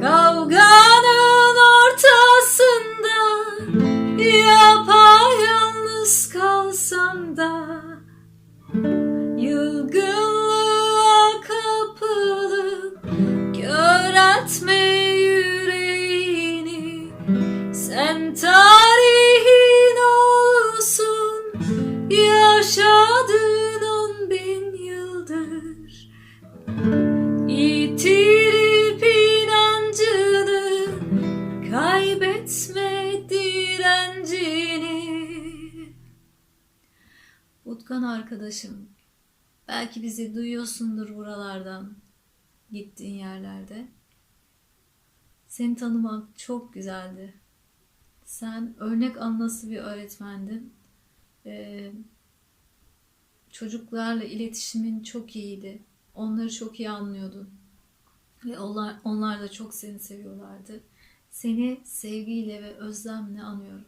Kavganın ortasında Yapayalnız kalsam da Yılgınlığa kapılıp Kör etme yüreğini Sen tarihin olsun Yaşadığın direncini Utkan arkadaşım Belki bizi duyuyorsundur buralardan Gittiğin yerlerde. Seni tanımak çok güzeldi. Sen örnek anlası bir öğretmendin. Ee, Çocuklarla iletişimin çok iyiydi. Onları çok iyi anlıyordun. Ve onlar, onlar da çok seni seviyorlardı. Seni sevgiyle ve özlemle anıyorum.